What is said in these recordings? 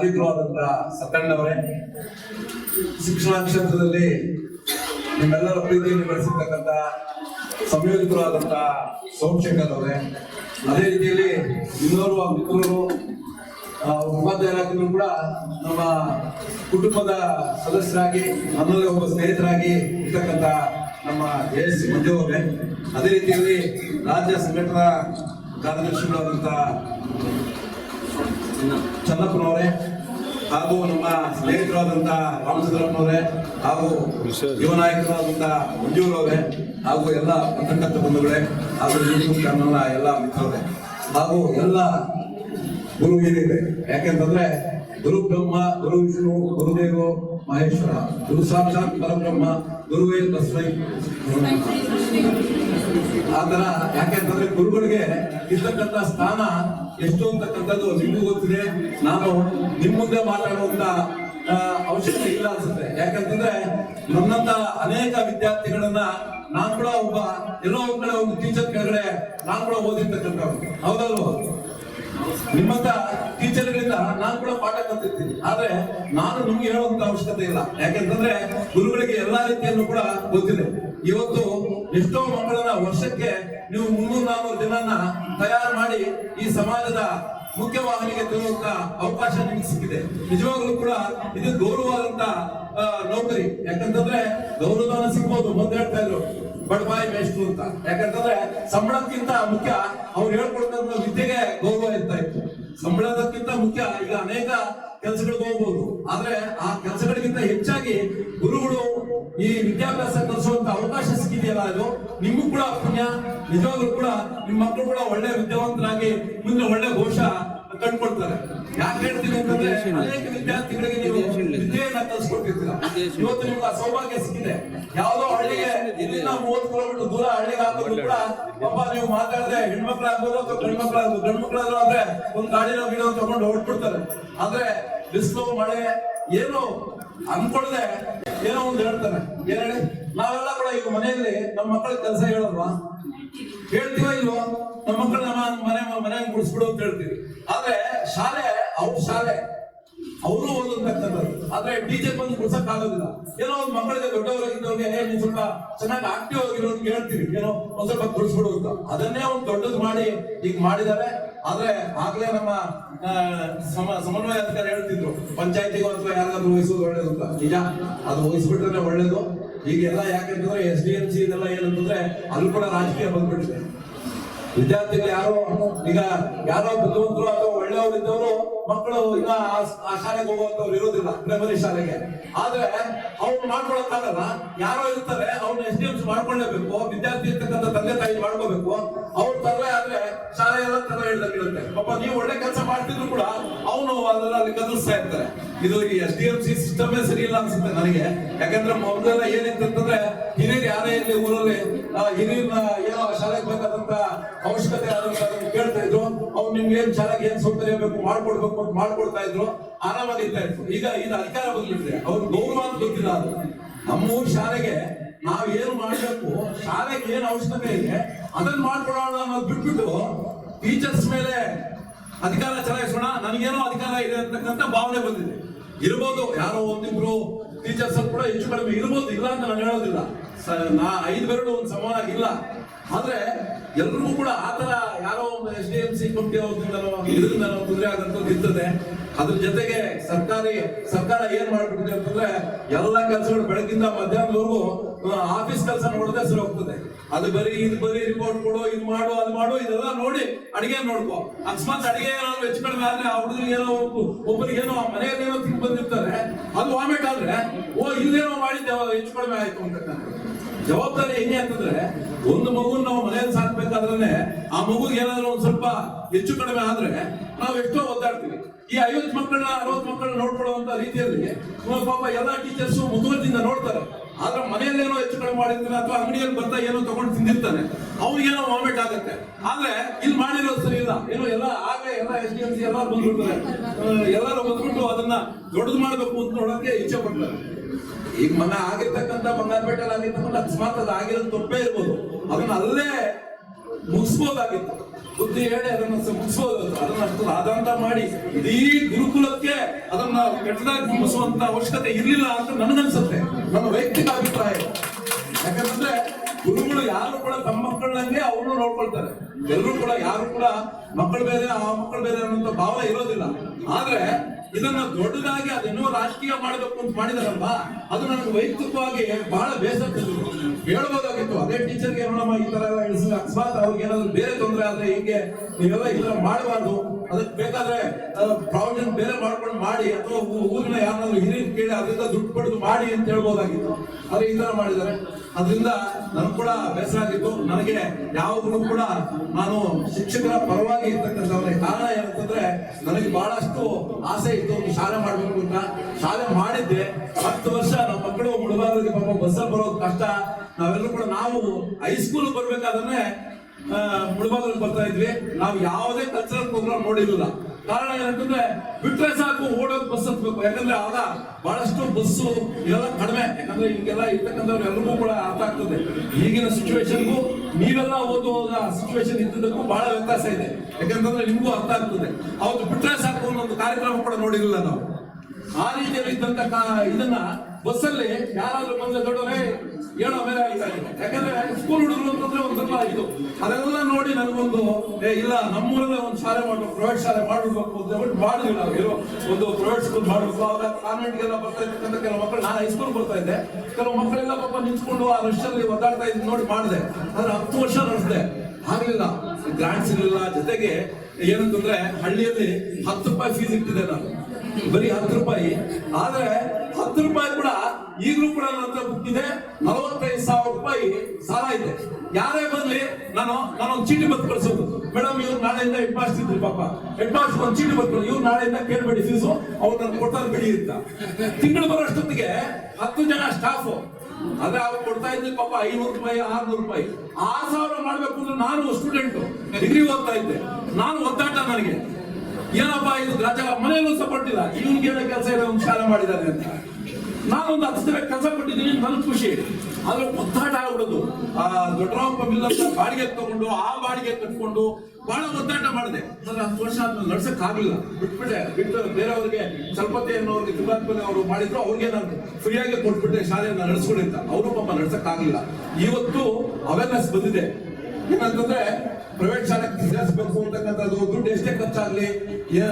ಮಾಲೀಕರು ಆದಂತ ಸತ್ತಣ್ಣವರೇ ಶಿಕ್ಷಣ ಕ್ಷೇತ್ರದಲ್ಲಿ ನಿಮ್ಮೆಲ್ಲರ ಪ್ರೀತಿಯನ್ನು ಬೆಳೆಸಿರ್ತಕ್ಕಂಥ ಸಂಯೋಜಕರು ಆದಂತ ಸೋಮಶೇಖರ್ ಅವರೇ, ಅದೇ ರೀತಿಯಲ್ಲಿ ಇನ್ನೋರ್ವ ಮಿತ್ರರು ಉಪಾಧ್ಯಾಯರಾಗಿದ್ರು ಕೂಡ ನಮ್ಮ ಕುಟುಂಬದ ಸದಸ್ಯರಾಗಿ ನಮ್ಮಲ್ಲಿ ಒಬ್ಬ ಸ್ನೇಹಿತರಾಗಿ ಇರ್ತಕ್ಕಂಥ ನಮ್ಮ ಎಸ್ ಮಂಜು ಅವರೇ, ಅದೇ ರೀತಿಯಲ್ಲಿ ರಾಜ್ಯ ಸಂಘಟನಾ ಕಾರ್ಯದರ್ಶಿಗಳಾದಂಥ ಚನ್ನಪ್ಪನವರೇ ಹಾಗೂ ನಮ್ಮ ಸ್ನೇಹಿತರಾದಂತಹ ರಾಮಚಂದ್ರಪ್ಪನವರೇ ಹಾಗೂ ಯುವ ನಾಯಕರಾದಂತಹ ಮಂಜೂರವರೇ ಹಾಗೂ ಎಲ್ಲ ಪತ್ರಕರ್ತ ಬಂಧುಗಳೇ ಹಾಗೂ ಯೂಟ್ಯೂಬ್ ಚಾನಲ್ನ ಎಲ್ಲ ಮಿತ್ರರೇ ಹಾಗೂ ಎಲ್ಲ ಗುರು ಏನಿದೆ ಯಾಕೆಂತಂದ್ರೆ ಗುರು ಬ್ರಹ್ಮ, ಗುರು ವಿಷ್ಣು ಗುರುದೇವ ಮಹೇಶ್ವರ, ಗುರು ಸಾಕ್ಷಾತ್ ಪರಬ್ರಹ್ಮ, ಗುರುವೇ ತಸ್ಮೈ ಆ ಯಾಕೆಂತಂದ್ರೆ ಗುರುಗಳಿಗೆ ಇರ್ತಕ್ಕಂತ ಸ್ಥಾನ ಎಷ್ಟು ಅಂತಕ್ಕಂಥದ್ದು ನಿಮಗೂ ಗೊತ್ತಿದೆ. ನಾನು ನಿಮ್ ಮುಂದೆ ಮಾತಾಡುವಂತ ಅವಶ್ಯಕತೆ ಇಲ್ಲ ಅನ್ಸುತ್ತೆ. ಯಾಕಂತಂದ್ರೆ ನನ್ನಂತ ಅನೇಕ ವಿದ್ಯಾರ್ಥಿಗಳನ್ನ ನಾನ್ ಕೂಡ ಒಬ್ಬ, ಎಲ್ಲೋ ಒಂದ್ ಕಡೆ ಒಂದು ಟೀಚರ್ ಕೆಳಗಡೆ ನಾನ್ ಕೂಡ ಓದಿರ್ತಕ್ಕಂಥವ್ರು. ಹೌದಲ್ವಾ? ನಿಮ್ಮಂತ ಟೀಚರ್ಗಳಿಂದ ನಾನು ಕೂಡ ಪಾಠ ಕಲ್ತಿರ್ತೀನಿ. ಆದ್ರೆ ನಾನು ನಿಮ್ಗೆ ಹೇಳುವಂತ ಅವಶ್ಯಕತೆ ಇಲ್ಲ. ಯಾಕೆಂತಂದ್ರೆ ಗುರುಗಳಿಗೆ ಎಲ್ಲಾ ರೀತಿಯನ್ನು ಕೂಡ ಗೊತ್ತಿದೆ. ಇವತ್ತು ಎಷ್ಟೋ ಮಕ್ಕಳನ್ನ ವರ್ಷಕ್ಕೆ ನೀವು ಮುನ್ನೂರ್ ನಾಲ್ಕು ದಿನ ತಯಾರು ಮಾಡಿ ಈ ಸಮಾಜದ ಮುಖ್ಯವಾಹಿನಿಗೆ ತರುವಂತ ಅವಕಾಶ ನಿಮಗೆ ಸಿಕ್ಕಿದೆ. ನಿಜವಾಗ್ಲೂ ಕೂಡ ಇದು ಗೌರವವಾದಂತ ಆ, ನೌಕರಿ. ಯಾಕಂತಂದ್ರೆ ಗೌರವದಾನ ಸಿಗ್ಬೋದು ಮೊದ್ಲು ಹೇಳ್ತಾ ಇದ್ರು. ಬಡಬಾಯಿ ಮೇಷ್ಟ್ರು ಅಂತ. ಯಾಕಂತಂದ್ರೆ ಸಂಬಳಕ್ಕಿಂತ ಮುಖ್ಯ ಅವ್ರು ಹೇಳ್ಕೊಡ್ತಕ್ಕಂಥ ವಿದ್ಯೆಗೆ ಗೌರವ ಇರ್ತಾ ಇತ್ತು. ಸಂಬಳದಕ್ಕಿಂತ ಮುಖ್ಯ ಈಗ ಅನೇಕ ಕೆಲಸಗಳಿಗೆ ಹೋಗ್ಬೋದು. ಆದ್ರೆ ಆ ಕೆಲಸಗಳಿಗಿಂತ ಹೆಚ್ಚಾಗಿ ಗುರುಗಳು ಈ ವಿದ್ಯಾಭ್ಯಾಸ ಕಲಿಸುವಂತ ಅದು ನಿಮಗೂ ಕೂಡ ಪುಣ್ಯ ನಿಜವಾಗ್ಲೂ ಕೂಡ ನಿಮ್ಮ ಮಕ್ಕಳು ಕೂಡ ಒಳ್ಳೆ ವಿದ್ಯಾವಂತರಾಗಿ ಮುಂದೆ ಒಳ್ಳೆ ಘೋಷ ಕಂಡ್ಕೊಳ್ತಾರೆ ಯಾಕೆ ಹೇಳ್ತೀನಿ ಅಂತಂದ್ರೆ ಅನೇಕ ವಿದ್ಯಾರ್ಥಿಗಳಿಗೆ ನೀವು ವಿದ್ಯೆಯನ್ನ ಕಲಿಸ್ಕೊಟ್ಟಿರ್ತೀರ ಇವತ್ತು ನಿಮ್ಗೆ ಆ ಸೌಭಾಗ್ಯ ಸಿಕ್ಕಿದೆ. ಯಾವ್ದೋ ಹಳ್ಳಿಗೆ ಇಲ್ಲಿಂದ ಮೂವತ್ತು ಕಿಲೋಮೀಟರ್ ದೂರ ಹಳ್ಳಿಗೆ ಹಾಕೋದು ಕೂಡ ಅಪ್ಪ ನೀವು ಮಾತಾಡದೆ ಹೆಣ್ಮಕ್ಳಾಗ್ಬೋದು ಅಥವಾ ಗಂಡ್ಮಕ್ಳಾಗ್ಬೋದು ಗಂಡ್ಮಕ್ಳಾದ್ರೂ ಗಂಡು ಮಕ್ಳಾದ್ರು ಆದ್ರೆ ಒಂದ್ ಗಾಡಿನ ಗಿಡ ತಗೊಂಡು ಹೊರಟ್ಬಿಡ್ತಾರೆ. ಆದ್ರೆ ಬಿಸಿಲು ಮಳೆ ಏನು ಅನ್ಕೊಳ್ಳದೆ ಏನೋ ಒಂದು ಹೇಳ್ತಾನೆ. ಏನ್ ಹೇಳಿ? ನಾವೆಲ್ಲ ಕೂಡ ಈಗ ಮನೆಯಲ್ಲಿ ನಮ್ಮ ಮಕ್ಕಳಿಗೆ ಕೆಲಸ ಹೇಳಲ್ವಾ? ಹೇಳ್ತೀವ ಇಲ್ವೋ? ನಮ್ಮ ಮಕ್ಕಳು ನಮ್ಮ ಮನೆ ಮನೆ ಮುಡಿಸ್ಬಿಡು ಅಂತ ಹೇಳ್ತೀವಿ. ಆದ್ರೆ ಶಾಲೆ, ಅವ್ರ ಶಾಲೆ ಅವರು ಓದತಕ್ಕಂಥದ್ದು ಆದ್ರೆ ಟೀಚರ್ ಬಂದು ಬಿಡ್ಸಕ್ ಆಗೋದಿಲ್ಲ. ಏನೋ ಒಂದು ಮಕ್ಕಳಿಗೆ ದೊಡ್ಡವರಾಗಿದ್ದವ್ರಿಗೆ ನೀವು ಸ್ವಲ್ಪ ಚೆನ್ನಾಗಿ ಆಕ್ಟಿವ್ ಆಗಿರೋ ಅಂತ ಕೇಳ್ತೀವಿ ಏನೋ ಒಂದ್ ಸ್ವಲ್ಪ ಬಿಡಿಸ್ಬಿಡು ಅಂತ. ಅದನ್ನೇ ಒಂದು ದೊಡ್ಡದು ಮಾಡಿ ಈಗ ಮಾಡಿದ್ದಾರೆ ಆದ್ರೆ ಆಗ್ಲೇ ನಮ್ಮ ಸಮ, ಸಮನ್ವಯ ಅಧಿಕಾರಿ ಹೇಳ್ತಿದ್ರು, ಪಂಚಾಯತಿಗೂ ಅಥವಾ ಯಾರಾದ್ರೂ ವಹಿಸೋದು ಒಳ್ಳೇದು ಅಂತ. ನಿಜ, ಅದು ವಹಿಸ್ಬಿಟ್ರೆ ಒಳ್ಳೇದು. ಈಗೆಲ್ಲ ಯಾಕೆಂದ್ರೆ ಎಸ್ ಡಿ ಎಂ ಸಿ ಇದೆಲ್ಲ ಏನಂತಂದ್ರೆ ಅಲ್ಲಿ ಕೂಡ ರಾಜಕೀಯ ಬಂದ್ಬಿಟ್ಟಿದೆ. ವಿದ್ಯಾರ್ಥಿಗಳು ಯಾರೋ, ಈಗ ಯಾರೋ ಬುದ್ಧಿವಂತರು ಅಥವಾ ಒಳ್ಳೆಯವರು ಇದ್ದವರು ಮಕ್ಕಳು ಇನ್ನ ಆ- ಶಾಲೆಗೆ ಹೋಗುವಂತವ್ರು ಇರೋದಿಲ್ಲ ಪ್ರೈಮರಿ ಶಾಲೆಗೆ. ಆದ್ರೆ ಅವ್ರು ಮಾಡ್ಕೊಳಕ್ಕಾಗಲ್ಲ ಯಾರೋ ಇರ್ತಾರೆ ಅವ್ರನ್ನ ಎಸ್ ಡಿ ಎಂ ಮಾಡ್ಕೊಳ್ಳೇಬೇಕು ವಿದ್ಯಾರ್ಥಿ ಇರ್ತಕ್ಕಂಥ ತಂದೆ ತಾಯಿ ಮಾಡ್ಕೋಬೇಕು. ಅವ್ರ ತರಲೆ ಆದ್ರೆ ಶಾಲೆ ಎಲ್ಲ ತರ ಹೇಳ್ದಂಗಿರುತ್ತೆ ಪಾಪ ನೀವು ಒಳ್ಳೆ ಕೆಲಸ ಮಾಡ್ತಿದ್ರು ಕೂಡ ಅವನು ಅದನ್ನ ಅಲ್ಲಿ ಕದಲಿಸ್ತಾ ಇರ್ತಾರೆ. ಇದು ಈ ಎಸ್ ಡಿ ಎಂ ಸಿ ಸಿಸ್ಟಮೇ ಸರಿ ಇಲ್ಲ ಅನ್ಸುತ್ತೆ ನನಗೆ. ಯಾಕಂದ್ರೆ ಮೊದಲೆಲ್ಲ ಏನಿತ್ತು ಅಂತಂದ್ರೆ ಹಿರಿಯರು ಯಾರೇ ಇರ್ಲಿ ಊರಲ್ಲಿ ಆ, ಹಿರಿಯರ್ನ ಏನೋ ಶಾಲೆಗೆ ಬೇಕಾದಂತ ಅವಶ್ಯಕತೆ ಆದಂತ ನಿಮ್ಗೆ ಏನ್ ಶಾಲೆಗೆ ಏನ್ ಸೌಕರ್ಯ ಬೇಕು ಮಾಡ್ಕೊಡ್ಬೇಕು ಅಂತ ಮಾಡ್ಕೊಡ್ತಾ ಇದ್ರು, ಆರಾಮಾಗಿ ಇರ್ತಾ ಇದ್ರು. ಈಗ ಇದು ಅಧಿಕಾರ ಬಂದ್ಬಿಟ್ರೆ, ಅವ್ರು ಗೌರವ ಅಂತ ಗೊತ್ತಿಲ್ಲ ಅದು. ನಮ್ಮ ಶಾಲೆಗೆ ನಾವ್ ಏನ್ ಮಾಡ್ಬೇಕು, ಶಾಲೆಗೆ ಏನ್ ಅವಶ್ಯಕತೆ ಇದೆ ಅದನ್ನ ಮಾಡ್ಕೊಡೋಣ ಅನ್ನೋದು ಬಿಟ್ಬಿಟ್ಟು ಟೀಚರ್ಸ್ ಮೇಲೆ ಅಧಿಕಾರ ಚಲಾಯಿಸೋಣ ನನಗೇನೋ ಅಧಿಕಾರ ಇದೆ ಅಂತಕ್ಕಂಥ ಭಾವನೆ ಬಂದಿದೆ. ಇರ್ಬೋದು, ಯಾರೋ ಒಂದಿಬ್ರು ಟೀಚರ್ಸ್ ಕೂಡ ಹೆಚ್ಚು ಕಡಿಮೆ ಇರ್ಬೋದು, ಇಲ್ಲ ಅಂತ ನಾನು ಹೇಳೋದಿಲ್ಲ. ನಾ ಐದು ಬೆರಳು ಒಂದು ಸಮಾನಾಗಿಲ್ಲ ಆದ್ರೆ ಎಲ್ರಿಗೂ ಕೂಡ ಆತರ ಯಾರೋ ಒಂದು S D M C committee ಅವ್ರಿಂದನೋ ಇದರಿಂದ ತೊಂದರೆ ಆಗಂತದ್ದು ಇರ್ತದೆ ಅದ್ರ ಜೊತೆಗೆ ಸರ್ಕಾರಿ, ಸರ್ಕಾರ ಏನ್ ಮಾಡ್ಬಿಟ್ಟಿದೆ ಅಂತಂದ್ರೆ ಎಲ್ಲ ಕೆಲಸಗಳು ಬೆಳಗಿಂದ ಮಧ್ಯಾಹ್ನದವರೆಗೂ ಆಫೀಸ್ ಕೆಲಸ ನೋಡದೆ ಸರಿ ಹೋಗ್ತದೆ ಅದು ಬರೀ ಇದು ಬರೀ ರಿಪೋರ್ಟ್ ಕೊಡು, ಇದು ಮಾಡು, ಅದು ಮಾಡು, ಇದೆಲ್ಲ ನೋಡಿ ಅಡಿಗೆ ನೋಡ್ಕೋ. ಅಕಸ್ಮಾತ್ ಅಡಿಗೆ ಏನಾದ್ರು ಹೆಚ್ಚು ಕಡಿಮೆ ಆದ್ರೆ ಆ ಹುಡುಗರಿಗೆ ಏನೋ ಒಬ್ಬ- ಒಬ್ಬರಿಗೆ ಏನೋ ಮನೆಯಲ್ಲಿ ಏನೋ ತಿಂದು ಬಂದಿರ್ತಾರೆ ಅದು ವಾಮಿಟ್ ಆದ್ರೆ, ಓ, ಇಲ್ಲೇನೋ ಮಾಡಿದ್ದೆ ಹೆಚ್ಚು ಕಡಿಮೆ ಆಯ್ತು ಅಂತಕ್ಕಂಥ ಜವಾಬ್ದಾರಿ ಏನೇ ಅಂತಂದ್ರೆ, ಒಂದು ಮಗುನ ನಾವು ಮನೆಯಲ್ಲಿ ಸಾಕ್ಬೇಕಾದ್ರೆ ಆ ಮಗುಗೆ ಏನಾದ್ರು ಒಂದ್ ಸ್ವಲ್ಪ ಹೆಚ್ಚು ಕಡಿಮೆ ಆದ್ರೆ ನಾವು ಎಷ್ಟೋ ಒದ್ದಾಡ್ತೀವಿ. ಈ ಐವತ್ತು ಮಕ್ಕಳನ್ನ, ಅರವತ್ತು ಮಕ್ಕಳನ್ನ ನೋಡ್ಕೊಳ್ಳುವಂತ ರೀತಿಯಲ್ಲಿ ಪಾಪ ಎಲ್ಲಾ ಟೀಚರ್ಸ್ ಮುತುವರ್ಜಿಯಿಂದ ನೋಡ್ತಾರೆ. ಆದ್ರೆ ಮನೆಯಲ್ಲಿ ಏನೋ ಹೆಚ್ಚು ಕಡಿಮೆ ಮಾಡಿರ್ತಾನೆ ಅಥವಾ ಅಂಗಡಿಯಲ್ಲಿ ಬರ್ತಾ ಏನೋ ತಗೊಂಡು ತಿಂದಿರ್ತಾನೆ ಅವ್ನಿಗೇನೋ ವಾಮಿಟ್ ಆಗುತ್ತೆ. ಆದ್ರೆ ಇಲ್ಲಿ ಮಾಡಿರೋದು ಸರಿ ಇಲ್ಲ. ಏನು, ಎಲ್ಲ ಆಗ್ಲೇ ಎಲ್ಲ ಎಸ್ ಡಿ ಎಂ ಸಿ ಎಲ್ಲ ಬಂದ್ಬಿಡ್ತಾರೆ. ಎಲ್ಲರೂ ಬಂದ್ಬಿಟ್ಟು ಅದನ್ನ ದೊಡ್ಡದು ಮಾಡಬೇಕು ಅಂತ ನೋಡಕ್ಕೆ ಇಚ್ಛೆ ಪಡ್ತಾರೆ. ಈಗ ಮನೆ ಆಗಿರ್ತಕ್ಕಂಥ ಬಂಗಾರಪೇಟೆಯಲ್ಲಿ ಆಗಿರ್ತಕ್ಕಂಥ ಅಕಸ್ಮಾತ್ ಅದು ಆಗಿರೋದು ತಪ್ಪೇ ಇರ್ಬೋದು. ಅದನ್ನ ಅಲ್ಲೇ ಮುಗಿಸ್ಬೋದಾಗಿತ್ತು. ಬುದ್ಧಿ ಹೇಳಿ ಅದನ್ನ ಮುಗಿಸ್ಬೋದು. ಅದನ್ನ ಅಷ್ಟು ಆದಂತ ಮಾಡಿ ಇಡೀ ಗುರುಕುಲಕ್ಕೆ ಅದನ್ನ ಕೆಟ್ಟದಾಗಿ ಮುಗಿಸುವಂತ ಅವಶ್ಯಕತೆ ಇರಲಿಲ್ಲ ಅಂತ ನನಗನ್ಸುತ್ತೆ. ನನ್ನ ವೈಯಕ್ತಿಕ ಅಭಿಪ್ರಾಯ. ತಮ್ಮ ಅವರು ನೋಡ್ಕೊಳ್ತಾರೆ. ಎಲ್ಲರೂ ಕೂಡ ಯಾರು ಕೂಡ ಮಕ್ಕಳು ಬೇರೆ, ಆ ಮಕ್ಕಳು ಬೇರೆ ಅನ್ನೋಂಥ ಭಾವನೆ ಇರೋದಿಲ್ಲ. ಆದ್ರೆ ಇದನ್ನ ದೊಡ್ಡದಾಗಿ ಅದೇನೋ ರಾಜಕೀಯ ಮಾಡಬೇಕು ಅಂತ ಮಾಡಿದಾರಲ್ವಾ? ಅದು ನನಗೆ ವೈಯಕ್ತಿಕವಾಗಿ ಬಹಳ ಬೇಸರ ತಂದಿದೆ. ಹೇಳ್ಬೋದಾಗಿತ್ತು. ಅದೇ ಟೀಚರ್ಗೆ ನೋಡಮ್ಮ, ಈ ತರ ಎಲ್ಲ ಇಳಿಸಿದ್ರೆ ಅಕಸ್ಮಾತ್ ಅವ್ರಿಗೆ ಏನಾದ್ರು ಬೇರೆ ತೊಂದರೆ ಆದ್ರೆ ಹಿಂಗೆ ನೀವೆಲ್ಲ ಈ ತರ ಮಾಡಬಾರ್ದು. ಅದಕ್ಕೆ ಬೇಕಾದ್ರೆ ಪ್ರಾವಿಷನ್ ಬೇರೆ ಮಾಡ್ಕೊಂಡು ಮಾಡಿ, ಅಥವಾ ಊರಿನ ಯಾರನ್ನಾದ್ರು ಹಿರಿಯ ಕೇಳಿ ಅದರಿಂದ ದುಡ್ಡು ಪಡೆದು ಮಾಡಿ ಅಂತ ಹೇಳ್ಬೋದಾಗಿತ್ತು. ಆದ್ರೆ ಈ ತರ ಮಾಡಿದ್ದಾರೆ. ಅದರಿಂದ ನನಗೂ ಕೂಡ ಬೇಸರ ಆಗಿತ್ತು. ನನಗೆ ಯಾವಾಗಲೂ ಕೂಡ ನಾನು ಶಿಕ್ಷಕರ ಪರವಾಗಿ ಇರ್ತಕ್ಕಂಥವ್ರೆ ಕಾರಣ ಏನಂತಂದ್ರೆ, ನನಗೆ ಬಹಳಷ್ಟು ಆಸೆ ಒಂದು ಶಾಲೆ ಮಾಡ್ಬೇಕು ಅಂತ ಶಾಲೆ ಮಾಡಿದ್ದೆ ಹತ್ತು ವರ್ಷ ನಮ್ಮ ಮಕ್ಕಳು ಮುಳುಬಾರದಿಗೆ ಪಾಪ ಬಸ್ಸಲ್ಲಿ ಬರೋದು ಕಷ್ಟ. ನಾವೆಲ್ಲರೂ ಕೂಡ ನಾವು ಹೈಸ್ಕೂಲ್ ಬರ್ಬೇಕಾದ್ರೆ ಮುಳುಬಾಗಿಲು ಬರ್ತಾ ಇದ್ವಿ. ನಾವು ಯಾವುದೇ ಕಲ್ಚರಲ್ ಪ್ರೋಗ್ರಾಮ್ ನೋಡಿರಲಿಲ್ಲ. ಕಾರಣ ಏನಂತಂದ್ರೆ ಬಿಟ್ರೆ ಸಾಕು ಓಡೋದು ಬಸ್ ಹತ್ಬೇಕು. ಯಾಕಂದ್ರೆ ಆಗ ಬಹಳಷ್ಟು ಬಸ್ಸು ಎಲ್ಲ ಕಡಿಮೆ. ಯಾಕಂದ್ರೆ ಹಿಂಗೆಲ್ಲ ಇರ್ತಕ್ಕಂಥವ್ರು ಎಲ್ಲರಿಗೂ ಕೂಡ ಅರ್ಥ ಆಗ್ತದೆ. ಈಗಿನ ಸಿಚುವೇಶನ್ಗೂ ನೀವೆಲ್ಲ ಓದುವಾಗ ಸಿಚುವೇಶನ್ ಇದ್ದದಕ್ಕೂ ಬಹಳ ವ್ಯತ್ಯಾಸ ಇದೆ. ಯಾಕಂತಂದ್ರೆ ನಿಮಗೂ ಅರ್ಥ ಆಗ್ತದೆ. ಅವತ್ತು ಬಿಟ್ರೆ ಸಾಕು ಅನ್ನೋ ಕಾರ್ಯಕ್ರಮ ಕೂಡ ನೋಡಿರಲಿಲ್ಲ ನಾವು. ಆ ರೀತಿಯಲ್ಲಿ ಇದ್ದಂತ ಇದನ್ನ ಬಸ್ಸಲ್ಲಿ ಯಾರಾದ್ರೂ ಬಂದ್ರೆ ದೊಡ್ಡವರೇ ಏನೋ ಮೇಲೆ ಆಗ್ತಾ ಇದೆ. ಯಾಕಂದ್ರೆ ಸ್ಕೂಲ್ ಹುಡುಗರು ಅಂತಂದ್ರೆ ಒಂದ್ ಸ್ವಲ್ಪ ಇದು. ಅದೆಲ್ಲ ನೋಡಿ ನನಗೊಂದು ಇಲ್ಲ, ನಮ್ಮೂರಲ್ಲೇ ಒಂದು ಶಾಲೆ ಮಾಡ್ಬೇಕು ಪ್ರೈವೇಟ್ ಶಾಲೆ ಮಾಡ್ಬೇಕು ಅಂತ ಹೇಳ್ಬಿಟ್ಟು ಮಾಡಿದ್ವಿ ನಾವು. ಇರೋ ಒಂದು ಪ್ರೈವೇಟ್ ಸ್ಕೂಲ್ ಮಾಡ್ಬೇಕು. ಅವಾಗ ಕಾನ್ವೆಂಟ್ಗೆಲ್ಲ ಬರ್ತಾ ಇರ್ತಕ್ಕಂಥ ಕೆಲವು ಮಕ್ಕಳು ನಾನು ಹೈಸ್ಕೂಲ್ ಬರ್ತಾ ಇದ್ದೆ. ಕೆಲವು ಮಕ್ಕಳೆಲ್ಲ ಪಾಪ ನಿಂತ್ಕೊಂಡು ಆ ರಶ್ಯಲ್ಲಿ ಒದ್ದಾಡ್ತಾ ಇದ್ದು ನೋಡಿ ಮಾಡಿದೆ. ಆದ್ರೆ ಹತ್ತು ವರ್ಷ ನಡೆಸಿದೆ ಆಗ್ಲಿಲ್ಲ. ಗ್ರಾಂಟ್ ಇರಲಿಲ್ಲ. ಜೊತೆಗೆ ಏನಂತಂದ್ರೆ ಹಳ್ಳಿಯಲ್ಲಿ ಹತ್ತು ರೂಪಾಯಿ ಫೀಸ್ ಇಟ್ಟಿದೆ ನಾನು. ಬರೀ ಹತ್ತು ರೂಪಾಯಿ. ಆದ್ರೆ ಹತ್ತು ರೂಪಾಯಿ ಕೂಡ, ಈಗಲೂ ಕೂಡ ನನ್ನ ಹತ್ರ ಬುಕ್ ಇದೆ. ನಲವತ್ತೈದು ಸಾವಿರ ರೂಪಾಯಿ ಸಾಲ ಇದೆ. ಯಾರೇ ಬರ್ಲಿ, ನಾನು ನಾನು ಒಂದು ಚೀಟಿ ಬತ್ ಕಳ್ಸೋದು. ಮೇಡಮ್, ಇವ್ರು ನಾಳೆಯಿಂದ ಹೆಡ್ ಮಾಸ್ಟರ್ ಇದ್ರಿ ಪಾಪ. ಹೆಡ್ ಮಾಸ್ಟರ್ ಒಂದು ಚೀಟಿ ಬತ್ ಇವ್ರು ನಾಳೆಯಿಂದ ಕೇಳ್ಬೇಡಿ ಫೀಸು ಅವ್ರು ನನ್ನ ಕೊಡ್ತಾರೆ ಬಿಡಿ ಅಂತ. ತಿಂಗಳು ಬರೋಷ್ಟೊತ್ತಿಗೆ ಹತ್ತು ಜನ ಸ್ಟಾಫ್ ಅದೇ ಅವ್ರು ಕೊಡ್ತಾ ಇದ್ದೆ ಪಾಪ ಐನೂರು ರೂಪಾಯಿ, ಆರ್ನೂರು ರೂಪಾಯಿ. ಆರು ಸಾವಿರ ಮಾಡ್ಬೇಕು ಅಂದ್ರೆ ನಾನು ಸ್ಟೂಡೆಂಟ್ ಡಿಗ್ರಿ ಓದ್ತಾ ಇದ್ದೆ. ನಾನು ಒದ್ದಾಟ ನನಗೆ. ಏನಪ್ಪ ಇದು ರಾಜ, ಮನೆಯಲ್ಲೂ ಸಪೋರ್ಟ್ ಇಲ್ಲ ಇವನಿಗೆ ಏನೋ ಕೆಲಸ ಇದೆ ಒಂದು ಶಾಲೆ ಮಾಡಿದ್ದಾರೆ ಅಂತ. ನಾನೊಂದು ಹತ್ತು ಸಲ ಕೆಲಸ ಕೊಟ್ಟಿದ್ದೀನಿ, ನನ್ ಖುಷಿ. ಆದ್ರೆ ಒದ್ದಾಟ ಆಗ್ಬಿಡೋದು. ಆ ದೊಡ್ಡರಾಮಪ್ಪ ಮಿಲ್ ಅಂತ ಬಾಡಿಗೆ ತಗೊಂಡು, ಆ ಬಾಡಿಗೆ ಕಟ್ಕೊಂಡು ಬಹಳ ಒದ್ದಾಟ ಮಾಡಿದೆ. ಆದ್ರೆ ಹತ್ತು ವರ್ಷ ಆದ್ಮೇಲೆ ನಡ್ಸಕ್ ಆಗ್ಲಿಲ್ಲ. ಬಿಟ್ಬಿಟ್ಟೆ, ಬಿಟ್ಟು ಬೇರೆಯವ್ರಿಗೆ ಸ್ವಲ್ಪತೆ ಅನ್ನೋರಿಗೆ ತಿಮ್ಮಾತ್ಮನೆ ಅವರು ಮಾಡಿದ್ರು, ಅವ್ರಿಗೆ ನಾನು ಫ್ರೀಯಾಗಿ ಕೊಟ್ಬಿಟ್ಟೆ, ಶಾಲೆಯನ್ನ ನಡೆಸ್ಕೊಡಿ ಅಂತ. ಅವರು ಪಾಪ ನಡ್ಸಕ್ ಆಗ್ಲಿಲ್ಲ. ಇವತ್ತು ಅವೇರ್ನೆಸ್ ಬಂದಿದೆ. ಏನಂತಂದ್ರೆ ಪ್ರೈವೇಟ್ ಶಾಲೆ ಸೇರಿಸಬೇಕು ಅಂತಕ್ಕಂಥದ್ದು, ದುಡ್ಡು ಎಷ್ಟೇ ಖರ್ಚಾಗ್ಲಿ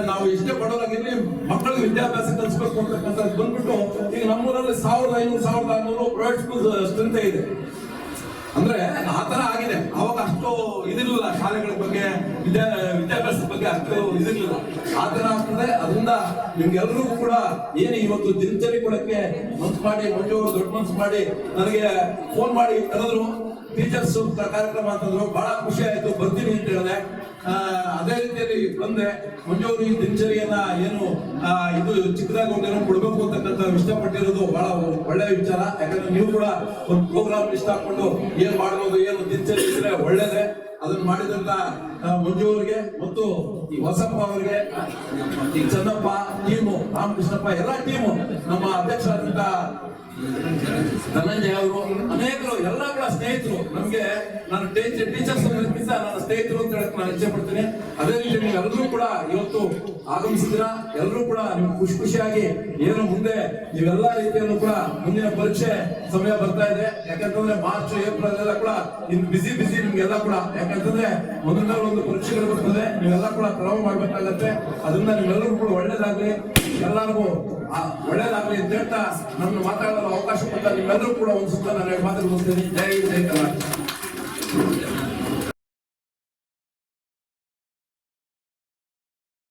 ನಾವು ಎಷ್ಟೇ ಬಡವರಾಗಿರ್ಲಿ ಮಕ್ಕಳಿಗೆ ವಿದ್ಯಾಭ್ಯಾಸ ಕಲಿಸ್ಬೇಕು ಅಂತಕ್ಕಂಥದ್ದು ಬಂದ್ಬಿಟ್ಟು, ಈಗ ನಮ್ಮೂರಲ್ಲಿ ಸಾವಿರದ ಐನೂರು, ಸಾವಿರದ ಆರ್ನೂರು ಪ್ರೈವೇಟ್ ಸ್ಕೂಲ್ ಸ್ಟ್ರೆಂತ್ ಇದೆ. ಅಂದ್ರೆ ಆ ತರ ಆಗಿದೆ. ಅವಾಗ ಅಷ್ಟು ಇದಿರ್ಲಿಲ್ಲ ಶಾಲೆಗಳ ಬಗ್ಗೆ, ವಿದ್ಯಾ, ವಿದ್ಯಾಭ್ಯಾಸದ ಬಗ್ಗೆ ಅಷ್ಟು ಇದಿರ್ಲಿಲ್ಲ. ಆ ತರ ಆಗ್ತದೆ. ಅದರಿಂದ ನಿಮ್ಗೆಲ್ರಿಗೂ ಕೂಡ ಏನು ಇವತ್ತು ದಿನಚರಿ ಕೊಡಕ್ಕೆ ಮನ್ಸು ಮಾಡಿ ಮಂಜು ದೊಡ್ಡ ಮನ್ಸು ಮಾಡಿ ನನಗೆ ಫೋನ್ ಮಾಡಿ ಕರೆದ್ರು. ಟೀಚರ್ಸ್ ಕಾರ್ಯಕ್ರಮ ಅಂತಂದ್ರು ಬಹಳ ಖುಷಿ ಆಯ್ತು. ಬರ್ತೀನಿ ಅಂತ ಹೇಳಿದೆ. ಅದೇ ರೀತಿಯಲ್ಲಿ ಬಂದೆ. ಮಂಜೂರು ಈ ದಿನಚರಿಯನ್ನ ಏನು ಇದು ಚಿಕ್ಕದಾಗಿ ಒಂದೇನೋ ಕೊಡ್ಬೇಕು ಅಂತಕ್ಕಂಥ ಇಷ್ಟಪಟ್ಟಿರೋದು ಬಹಳ ಒಳ್ಳೆ ವಿಚಾರ. ಯಾಕಂದ್ರೆ ನೀವು ಕೂಡ ಒಂದು ಪ್ರೋಗ್ರಾಮ್ ಇಷ್ಟ ಹಾಕೊಂಡು ಏನ್ ಮಾಡ್ಬೋದು, ಏನು ದಿನಚರಿ ಇದ್ರೆ ಒಳ್ಳೇದೇ. ಅದನ್ನ ಮಾಡಿದಂತ ಮಂಜು ಮತ್ತು ಈ ಹೊಸಪ್ಪ ಅವರಿಗೆ, ಈ ಚಂದಪ್ಪ ಟೀಮು, ರಾಮಕೃಷ್ಣಪ್ಪ, ಎಲ್ಲ ಟೀಮು, ನಮ್ಮ ಅಧ್ಯಕ್ಷರಾದಂತ ಧನಂಜಯ ಅವರು ಅನೇಕರು, ಎಲ್ಲ ಕೂಡ ಸ್ನೇಹಿತರು. ನಮಗೆ ನಾನು ಟೀಚರ್ಸ್ ಅನ್ನೋದಕ್ಕಿಂತ ನನ್ನ ಸ್ನೇಹಿತರು ಅಂತ ಹೇಳಕ್ ನಾನು ಇಚ್ಛೆ ಪಡ್ತೀನಿ ಅದೇ ರೀತಿ ನೀವು ಎಲ್ಲರೂ ಕೂಡ ಇವತ್ತು ಆಗಮಿಸಿದ್ರ ಎಲ್ಲರೂ ಕೂಡ ನಿಮ್ಗೆ ಖುಷಿ ಖುಷಿಯಾಗಿ ಏನು ಮುಂದೆ ನೀವೆಲ್ಲ ರೀತಿಯನ್ನು ಕೂಡ ಮುಂದಿನ ಪರೀಕ್ಷೆ ಸಮಯ ಬರ್ತಾ ಇದೆ. ಯಾಕಂತಂದ್ರೆ ಮಾರ್ಚ್, ಏಪ್ರಿಲ್ ಎಲ್ಲ ಕೂಡ ಇನ್ ಬಿಸಿ ಬಿಸಿ ನಿಮ್ಗೆಲ್ಲ ಕೂಡ. ಯಾಕಂತಂದ್ರೆ ಒಂದೊಂದೇ ಒಂದು ಪರೀಕ್ಷೆಗಳು ಬರ್ತದೆ. ನೀವೆಲ್ಲ ಕೂಡ ಕ್ರಮ ಮಾಡ್ಬೇಕಾಗತ್ತೆ. ಅದನ್ನ ನೀವೆಲ್ಲರೂ ಕೂಡ ಒಳ್ಳೇದಾಗ್ಲಿ. ಎಲ್ಲರಿಗೂ ಒಳ್ಳೇದಾಗ್ಲಿ ಅಂತ ಹೇಳ್ತಾ ನನ್ನ ಮಾತಾಡಲು ಅವಕಾಶ ಕೊಟ್ಟ ನಿಮ್ಮೆಲ್ಲರೂ ಕೂಡ ಒಂದು ಸುತ್ತ ನನಗೆ ಮಾತಾಡ್ತೀನಿ ಮಾತು ಜೈ ಜೈ ಕರ್ನಾಟಕ.